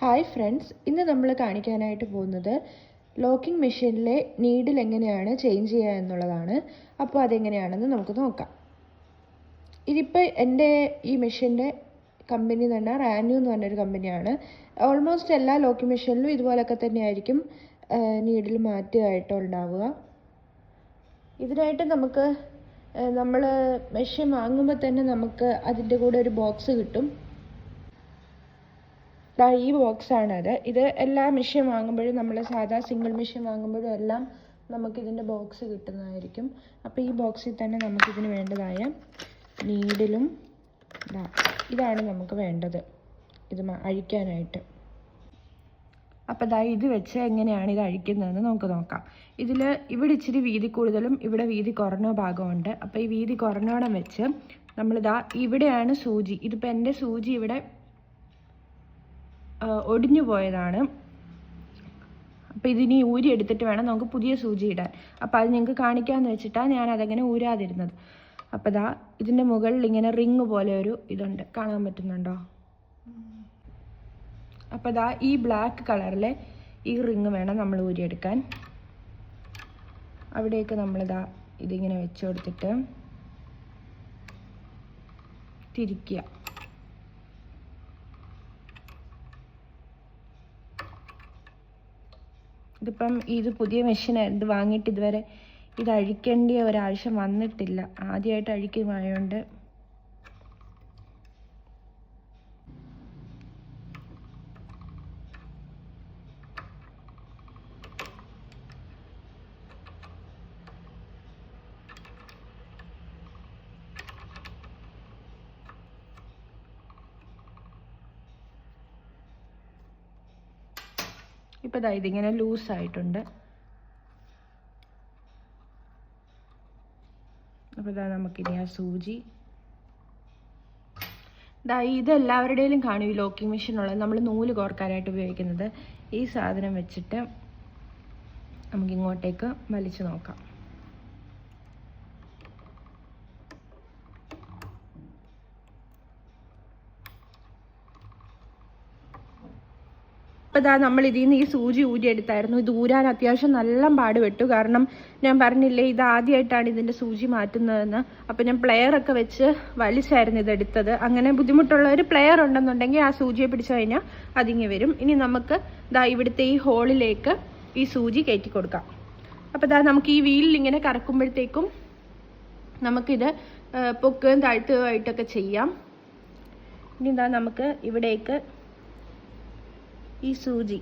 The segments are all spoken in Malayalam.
ഹായ് ഫ്രണ്ട്സ് ഇന്ന് നമ്മൾ കാണിക്കാനായിട്ട് പോകുന്നത് ലോക്കിംഗ് മെഷീനിലെ നീഡിൽ എങ്ങനെയാണ് ചേഞ്ച് ചെയ്യുക എന്നുള്ളതാണ്. അപ്പോൾ അതെങ്ങനെയാണെന്ന് നമുക്ക് നോക്കാം. ഇതിപ്പോൾ എന്റെ ഈ മെഷീന്റെ കമ്പനി എന്ന് പറഞ്ഞാൽ റാന്യൂ എന്ന് പറഞ്ഞൊരു കമ്പനിയാണ് ഓൾമോസ്റ്റ് എല്ലാ ലോക്കിംഗ് മെഷീനിലും ഇതുപോലൊക്കെ തന്നെയായിരിക്കും നീഡിൽ മാറ്റുകയായിട്ട് ഉണ്ടാവുക ഇതിനായിട്ട് നമുക്ക് നമ്മൾ മെഷീൻ വാങ്ങുമ്പോൾ തന്നെ നമുക്ക് അതിന്റെ കൂടെ ഒരു ബോക്സ് കിട്ടും. ഈ ബോക്സാണത്. ഇത് എല്ലാ മെഷീൻ വാങ്ങുമ്പോഴും നമ്മൾ സാധാ സിംഗിൾ മെഷീൻ വാങ്ങുമ്പോഴും എല്ലാം നമുക്കിതിന്റെ ബോക്സ് കിട്ടുന്നതായിരിക്കും. അപ്പോൾ ഈ ബോക്സിൽ തന്നെ നമുക്കിതിന് വേണ്ടതായ നീഡിലും ഇതാണ് നമുക്ക് വേണ്ടത്. ഇത് അഴിക്കാനായിട്ട്. അപ്പോൾ ദാ ഇത് വെച്ച് എങ്ങനെയാണ് ഇത് അഴിക്കുന്നതെന്ന് നമുക്ക് നോക്കാം. ഇതിൽ ഇവിടെ ഇച്ചിരി വീതി കൂടുതലും ഇവിടെ വീതി കുറഞ്ഞ ഭാഗമുണ്ട്. അപ്പോൾ ഈ വീതി കുറഞ്ഞോടം വെച്ച് നമ്മളിതാ ഇവിടെയാണ് സൂചി. ഇതിപ്പോൾ എന്റെ സൂചി ഇവിടെ ഒടിഞ്ഞു പോയതാണ്. അപ്പോൾ ഇതിനി ഊരി എടുത്തിട്ട് വേണം നമുക്ക് പുതിയ സൂചി ഇടാൻ. അപ്പോൾ അത് നിങ്ങൾക്ക് കാണിക്കാമെന്ന് വെച്ചിട്ടാണ് ഞാൻ അതങ്ങനെ ഊരാതിരുന്നത്. അപ്പോൾ ദാ ഇതിന്റെ മുകളിൽ ഇങ്ങനെ റിങ് പോലെ ഒരു ഇതുണ്ട്. കാണാൻ പറ്റുന്നുണ്ടോ? അപ്പോൾ ദാ ഈ ബ്ലാക്ക് കളറിലെ ഈ റിങ് വേണം നമ്മൾ ഊരിയെടുക്കാൻ. അവിടേക്ക് നമ്മളിതാ ഇതിങ്ങനെ വെച്ച് കൊടുത്തിട്ട് തിരിക്കുക. ഇതിപ്പം ഇത് പുതിയ മെഷീൻ ഇത് വാങ്ങിയിട്ട് ഇതുവരെ ഇത് അഴിക്കേണ്ട ഒരാവശ്യം വന്നിട്ടില്ല. ആദ്യമായിട്ട് അഴിക്കുമായതുകൊണ്ട് ഇപ്പോൾ ഇതാ ഇതിങ്ങനെ ലൂസായിട്ടുണ്ട്. അപ്പോൾ ഇതാ നമുക്കിനി ആ സൂചി. ദാ ഇത് എല്ലാവരുടെയും കാണും ഈ ലോക്കിംഗ് മെഷീൻ ഉള്ളത് നമ്മൾ നൂൽ കോർക്കാനായിട്ട് ഉപയോഗിക്കുന്നത്. ഈ സാധനം വെച്ചിട്ട് നമുക്കിങ്ങോട്ടേക്ക് വലിച്ചു നോക്കാം. അപ്പോൾ ഇതാ നമ്മൾ ഇതിൽ നിന്ന് ഈ സൂചി ഊരിയെടുത്തായിരുന്നു ഇത് ഊരാൻ അത്യാവശ്യം നല്ല പാടുപെട്ടു. കാരണം ഞാൻ പറഞ്ഞില്ലേ ഇത് ആദ്യമായിട്ടാണ് ഇതിന്റെ സൂചി മാറ്റുന്നതെന്ന്. അപ്പോൾ ഞാൻ പ്ലെയർ ഒക്കെ വെച്ച് വലിച്ചായിരുന്നു ഇതെടുത്തത് അങ്ങനെ ബുദ്ധിമുട്ടുള്ള ഒരു പ്ലെയർ ഉണ്ടെന്നുണ്ടെങ്കിൽ ആ സൂചിയെ പിടിച്ചു കഴിഞ്ഞാൽ അതിങ്ങി വരും. ഇനി നമുക്ക് ദാ ഇവിടുത്തെ ഈ ഹോളിലേക്ക് ഈ സൂചി കയറ്റി കൊടുക്കാം. അപ്പോൾ ദാ നമുക്ക് ഈ വീലിൽ ഇങ്ങനെ കറക്കുമ്പോഴത്തേക്കും നമുക്കിത് പൊക്കുകയും താഴ്ത്തുകയുമായിട്ടൊക്കെ ചെയ്യാം. ഇനി ഇതാ നമുക്ക് ഇവിടേക്ക് ഈ സൂചി.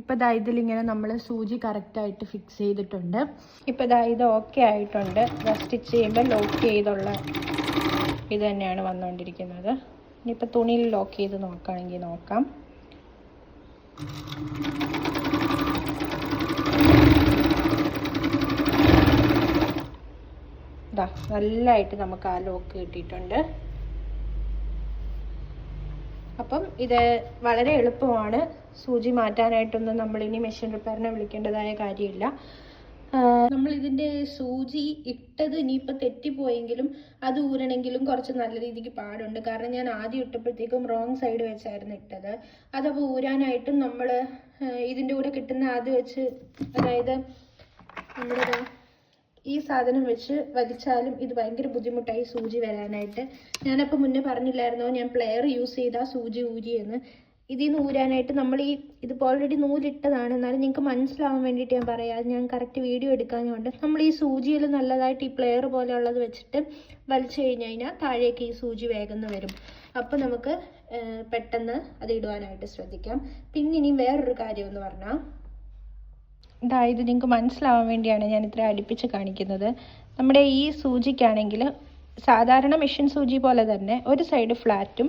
ഇപ്പം ദാ ഇതിലിങ്ങനെ നമ്മൾ സൂചി കറക്റ്റായിട്ട് ഫിക്സ് ചെയ്തിട്ടുണ്ട്. ഇപ്പം ദാ ഇത് ഓക്കെ ആയിട്ടുണ്ട്. സ്റ്റിച്ച് ചെയ്യുമ്പോൾ ലോക്ക് ചെയ്തുള്ള ഇത് തന്നെയാണ് വന്നുകൊണ്ടിരിക്കുന്നത് ഇനിയിപ്പോൾ തുണിയിൽ ലോക്ക് ചെയ്ത് നോക്കുകയാണെങ്കിൽ നോക്കാം. ഇതാ നല്ലതായിട്ട് നമുക്ക് ആ ലോക്ക് കിട്ടിയിട്ടുണ്ട്. അപ്പം ഇത് വളരെ എളുപ്പമാണ്. സൂചി മാറ്റാനായിട്ടൊന്നും നമ്മൾ ഇനി മെഷീൻ റിപ്പയറിനെ വിളിക്കേണ്ടതായ കാര്യമില്ല. നമ്മൾ ഇതിന്റെ സൂചി ഇട്ടത് ഇനിയിപ്പോൾ തെറ്റിപ്പോയെങ്കിലും അത് ഊരണമെങ്കിലും കുറച്ച് നല്ല രീതിക്ക് പാടുണ്ട്. കാരണം ഞാൻ ആദ്യം ഇട്ടപ്പോഴത്തേക്കും റോങ് സൈഡ് വെച്ചായിരുന്നു ഇട്ടത്. അതപ്പോൾ ഊരാനായിട്ടും നമ്മൾ ഇതിന്റെ കൂടെ കിട്ടുന്ന അത് വെച്ച് അതായത് നമ്മുടെ ഈ സാധനം വെച്ച് വലിച്ചാലും ഇത് ഭയങ്കര ബുദ്ധിമുട്ടായി സൂചി വരാനായിട്ട്. ഞാനപ്പോൾ മുന്നേ പറഞ്ഞില്ലായിരുന്നോ ഞാൻ പ്ലെയർ യൂസ് ചെയ്താ സൂചി ഊരിയെന്ന്. ഇതിൽ നിന്ന് ഊരാനായിട്ട് നമ്മൾ ഈ ഇതിപ്പോൾ ഓൾറെഡി നൂലിട്ടതാണ്. എന്നാലും നിങ്ങൾക്ക് മനസ്സിലാവാൻ വേണ്ടിയിട്ട് ഞാൻ പറയാം. ഞാൻ കറക്റ്റ് വീഡിയോ എടുക്കാനുണ്ട് നമ്മൾ ഈ സൂചിയിൽ നല്ലതായിട്ട് ഈ പ്ലെയർ പോലെയുള്ളത് വെച്ചിട്ട് വലിച്ചു കഴിഞ്ഞ് കഴിഞ്ഞാൽ താഴേക്ക് ഈ സൂചി വേഗം വരും. അപ്പോൾ നമുക്ക് പെട്ടെന്ന് അത് ഇടുവാനായിട്ട് ശ്രദ്ധിക്കാം. പിന്നെ ഇനി വേറൊരു കാര്യം എന്ന് പറഞ്ഞാൽ ഇതാ ഇത് നിങ്ങൾക്ക് മനസ്സിലാവാൻ വേണ്ടിയാണ് ഞാൻ ഇത്ര അടുപ്പിച്ച് കാണിക്കുന്നത്. നമ്മുടെ ഈ സൂചിക്കാണെങ്കിൽ സാധാരണ മെഷീൻ സൂചി പോലെ തന്നെ ഒരു സൈഡ് ഫ്ലാറ്റും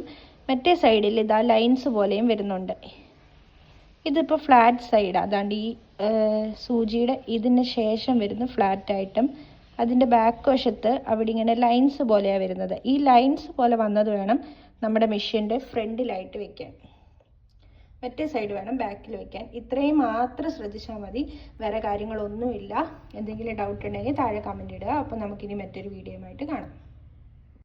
മറ്റേ സൈഡിൽ ഇതാ ലൈൻസ് പോലെയും വരുന്നുണ്ട്. ഇതിപ്പോൾ ഫ്ലാറ്റ് സൈഡ് അതാണ്ട് ഈ സൂചിയുടെ ഇതിന് ശേഷം വരുന്ന ഫ്ലാറ്റ് ആയിട്ടും അതിന്റെ ബാക്ക് വശത്ത് അവിടെ ഇങ്ങനെ ലൈൻസ് പോലെയാണ് വരുന്നത്. ഈ ലൈൻസ് പോലെ വന്നത് വേണം നമ്മുടെ മെഷീന്റെ ഫ്രണ്ടിലായിട്ട് വെക്കാൻ. മറ്റേ സൈഡ് വേണം ബാക്കിൽ വെക്കാൻ. ഇത്രയും മാത്രം ശ്രദ്ധിച്ചാൽ മതി. വേറെ കാര്യങ്ങളൊന്നുമില്ല. എന്തെങ്കിലും ഡൗട്ട് ഉണ്ടെങ്കിൽ താഴെ കമന്റ് ഇടുക. അപ്പോൾ നമുക്കിനി മറ്റൊരു വീഡിയോ ആയിട്ട് കാണാം.